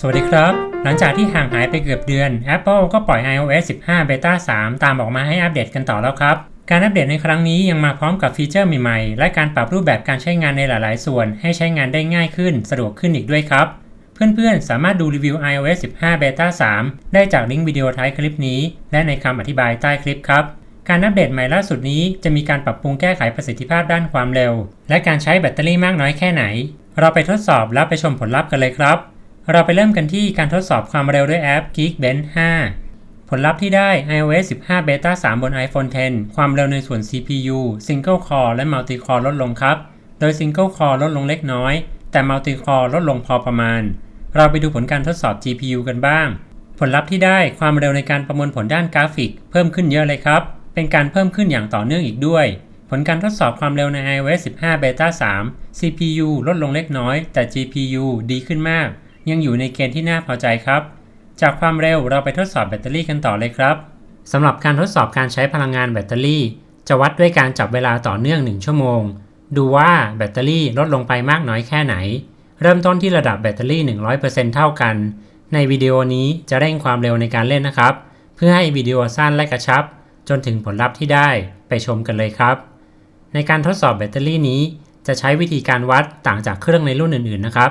สวัสดีครับ หลังจากที่ห่างหายไปเกือบเดือน Apple ก็ปล่อย iOS 15 Beta 3 ตามออกมาให้อัปเดตกันต่อแล้วครับ การอัปเดตในครั้งนี้ยังมาพร้อมกับฟีเจอร์ใหม่ๆ และการปรับรูปแบบการใช้งานในหลายๆ ส่วน ให้ใช้งานได้ง่ายขึ้น สะดวกขึ้นอีกด้วยครับ เพื่อนๆ สามารถดูรีวิว iOS 15 Beta 3 ได้จากลิงก์วิดีโอท้ายคลิปนี้ และในคำอธิบายใต้คลิปครับการอัปเดตใหม่ล่าสุดนี้จะมีการปรับปรุงแก้ไขประสิทธิภาพด้านความเร็ว และการใช้แบตเตอรี่มากน้อยแค่ไหน เราไปทดสอบแล้วไปชมผลลัพธ์กันเลยครับ เราไปเริ่มกันที่การทดสอบความเร็วด้วยแอป Geekbench 5 ผลลัพธ์ที่ได้ iOS 15 Beta 3 บน iPhone 10 ความเร็วในส่วน CPU Single Core และ Multi Core ลดลงครับ โดย Single Core ลดลงเล็กน้อย แต่ Multi Core ลดลงพอประมาณ เราไปดูผลการทดสอบ GPU กันบ้าง ผลลัพธ์ที่ได้ความเร็วในการประมวลผลด้านกราฟิก เพิ่มขึ้นเยอะเลยครับ เป็นการเพิ่มขึ้นอย่างต่อเนื่องอีกด้วยผลการทดสอบความเร็วใน iOS 15 Beta 3 CPU ลดลงเล็กน้อย แต่ GPU ดีขึ้นมาก ยังอยู่ในเกณฑ์ที่น่าพอใจครับ จากความเร็วเราไปทดสอบแบตเตอรี่กันต่อเลยครับสำหรับการทดสอบการใช้พลังงานแบตเตอรี่ จะวัดด้วยการจับเวลาต่อเนื่อง 1 ชั่วโมง ดูว่าแบตเตอรี่ลดลงไปมากน้อยแค่ไหน เริ่มต้นที่ระดับแบตเตอรี่ 100%เท่ากัน ในวิดีโอนี้จะเร่งความเร็วในการเล่นนะครับ เพื่อให้วิดีโอสั้นและกระชับ จนถึงผลลัพธ์ที่ได้ไปชมกันเลยครับ ในการทดสอบแบตเตอรี่นี้จะใช้วิธีการวัดต่างจากเครื่องในรุ่นอื่นๆนะครับ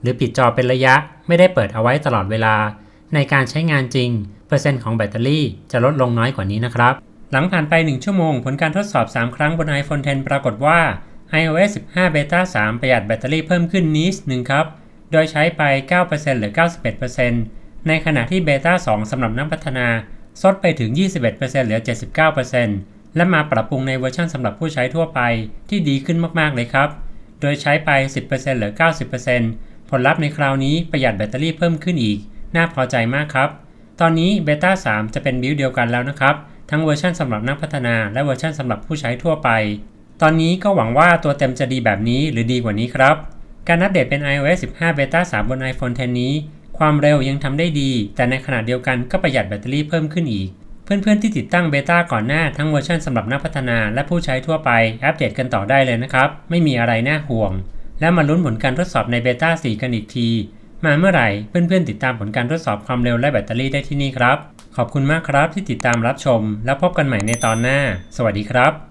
หรือปิดจอเป็นระยะไม่ได้เปิดเอาไว้ตลอดเวลา ในการใช้งานจริง เปอร์เซ็นต์ของแบตเตอรี่จะลดลงน้อยกว่านี้นะครับ หลังผ่านไป 1 ชั่วโมง ผลการทดสอบ 3 ครั้งบน iPhone 10 ปรากฏว่า iOS 15 Beta 3 ประหยัดแบตเตอรี่เพิ่มขึ้นนิดหนึ่งครับ โดยใช้ไป 9%หรือ 91%ในขณะที่ Beta 2สำหรับนักพัฒนาซดไปถึง 21%เหลือ 79%และมาปรับปรุงในเวอร์ชันสำหรับผู้ใช้ทั่วไปที่ดีขึ้นมาก ๆ เลยครับ โดยใช้ไป 10%เหลือ 90% ผลลัพธ์ในคราวนี้ประหยัดแบตเตอรี่เพิ่มขึ้นอีก น่าพอใจมากครับ ตอนนี้ Beta 3จะเป็นบิลดเดียวกันแล้วนะครับ ทั้งเวอร์ชันสำหรับนักพัฒนาและเวอร์ชันสำหรับผู้ใช้ทั่วไป ตอนนี้ก็หวังว่าตัวเต็มจะดีแบบนี้หรือดีกว่านี้ครับ การอัปเดตเป็น iOS 15 Beta 3 บน iPhone 10 นี้ ความเร็วยังทำได้ดี แต่ในขณะเดียวกันก็ประหยัดแบตเตอรี่เพิ่มขึ้นอีกเพื่อนๆที่ติดตั้งเบต้าก่อนหน้าทั้งเวอร์ชันสำหรับนักพัฒนาและผู้ใช้ทั่วไป อัปเดตกันต่อได้เลยนะครับ ไม่มีอะไรน่าห่วง และมาลุ้นผลการทดสอบในเบต้า4 กันอีกที มาเมื่อไหร่เพื่อนๆติดตามผลการทดสอบความเร็วและแบตเตอรี่ได้ที่นี่ครับ ขอบคุณมากครับที่ติดตามรับชม แล้วพบกันใหม่ในตอนหน้า สวัสดีครับ